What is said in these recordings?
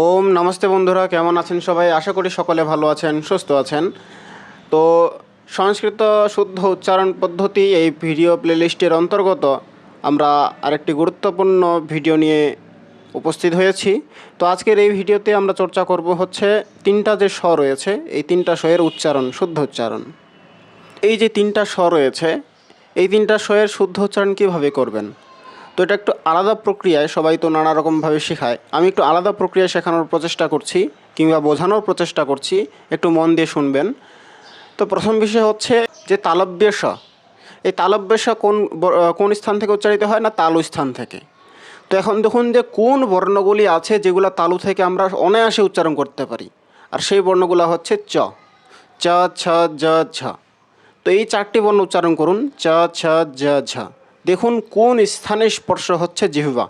ওম, নমস্তে বন্ধুরা, কেমন আছেন সবাই? আশা করি সকলে ভালো আছেন, সুস্থ আছেন। তো সংস্কৃত শুদ্ধ উচ্চারণ পদ্ধতি এই ভিডিও প্লেলিস্টের অন্তর্গত আমরা আরেকটি গুরুত্বপূর্ণ ভিডিও নিয়ে উপস্থিত হয়েছি। তো আজকের এই ভিডিওতে আমরা চর্চা করব হচ্ছে তিনটা যে স রয়েছে, এই তিনটা শয়ের উচ্চারণ, শুদ্ধ উচ্চারণ। এই যে তিনটা স রয়েছে, এই তিনটা শয়ের শুদ্ধ উচ্চারণ কীভাবে করবেন? তো এটা একটু আলাদা প্রক্রিয়ায় সবাই তো নানা রকমভাবে শেখায়। আমি একটু আলাদা প্রক্রিয়ায় শেখানোর প্রচেষ্টা করছি কিংবা বোঝানোর প্রচেষ্টা করছি। একটু মন দিয়ে শুনবেন। তো প্রথম বিষয় হচ্ছে যে তালব্য স এই তালব্য স কোন কোন স্থান থেকে উচ্চারিত হয় না তালু স্থান থেকে? তো এখন দেখুন যে কোন বর্ণগুলি আছে যেগুলো তালু থেকে আমরা অনায়াসে উচ্চারণ করতে পারি। আর সেই বর্ণগুলো হচ্ছে চ। চ, ছ জ ঝ। তো এই চারটি বর্ণ উচ্চারণ করুন। চ, ছ জ ঝ। দেখুন কোন স্থানে স্পর্শ হচ্ছে জিহ্বা।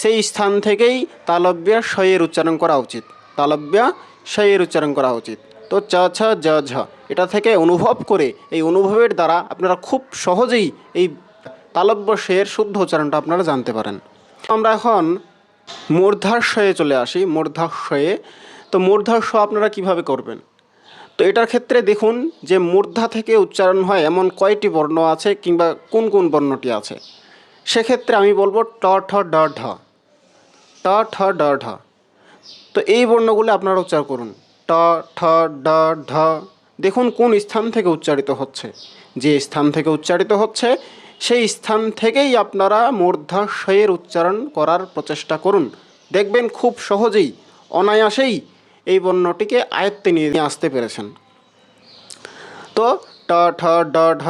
সেই স্থান থেকেই তালব্য শয়ের উচ্চারণ করা উচিত। তালব্যা শয়ের উচ্চারণ করা উচিত। তো চ, ছ, জ, ঝ, এটা থেকে অনুভব করে এই অনুভবের দ্বারা আপনারা খুব সহজেই এই তালব্য শয়ের শুদ্ধ উচ্চারণটা আপনারা জানতে পারেন। আমরা এখন মূর্ধাশয়ে চলে আসি মূর্ধাশয়ে তো মূর্ধাশ আপনারা কীভাবে করবেন? তো এটার ক্ষেত্রে দেখুন যে মূর্ধা থেকে উচ্চারণ হয় এমন কয়টি বর্ণ আছে কিংবা কোন কোন বর্ণটি আছে? সেক্ষেত্রে আমি বলব ট, ঠ, ড, ঢ। ট, ঠ, ড, ঢ। তো এই বর্ণগুলো আপনারা উচ্চার করুন। ট, ঠ, ড, ঢ। দেখুন কোন স্থান থেকে উচ্চারিত হচ্ছে। যে স্থান থেকে উচ্চারিত হচ্ছে, সেই স্থান থেকেই আপনারা মূর্ধা মূর্ধাশয়ের উচ্চারণ করার প্রচেষ্টা করুন। দেখবেন খুব সহজেই, অনায়াসেই এই বর্ণটিকে আয়ত্তে নিয়ে আসতে পেরেছেন। তো ট ঠ, ড, ঢ,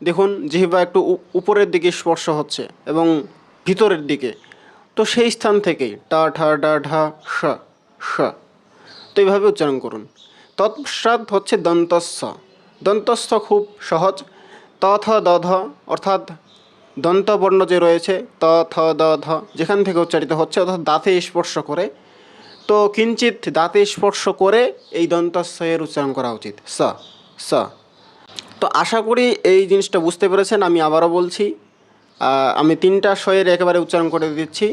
দেখুন জিহ্বা একটু উপরের দিকে স্পর্শ হচ্ছে এবং ভিতরের দিকে, তো সেই স্থান থেকেই ট ঠ, ড, ঢ স স তো এইভাবে উচ্চারণ করুন। তৎপশ্চাৎ হচ্ছে দন্তস্ব। দন্তস্থ খুব সহজ। ত, থ, দ, ধ, অর্থাৎ দন্তবর্ণ যে রয়েছে, ত, থ, দ, ধ, যেখান থেকে উচ্চারিত হচ্ছে, অর্থাৎ দাঁতে স্পর্শ করে তো কিঞ্চিত দাঁতে স্পর্শ করে এই দন্তস্বয়ের উচ্চারণ করা উচিত। স স। তো আশা করি এই জিনিসটা বুঝতে পেরেছেন, আমি আবারও বলছি আমি তিনটা স্বয়ের একেবারে উচ্চারণ করে দিচ্ছি।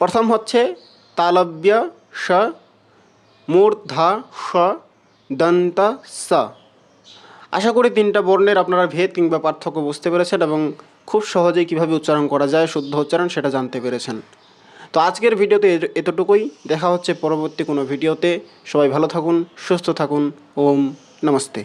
প্রথম হচ্ছে তালব্য, স, মূর্ধা স দন্ত, স। আশা করি তিনটা বর্ণের আপনারা ভেদ কিংবা পার্থক্য বুঝতে পেরেছেন এবং খুব সহজেই কীভাবে উচ্চারণ করা যায়, শুদ্ধ উচ্চারণ সেটা জানতে পেরেছেন। তো আজকের ভিডিওতে এতটুকুই। দেখা হচ্ছে পরবর্তী কোনো ভিডিওতে। সবাই ভালো থাকুন, সুস্থ থাকুন। ওম নমস্তে।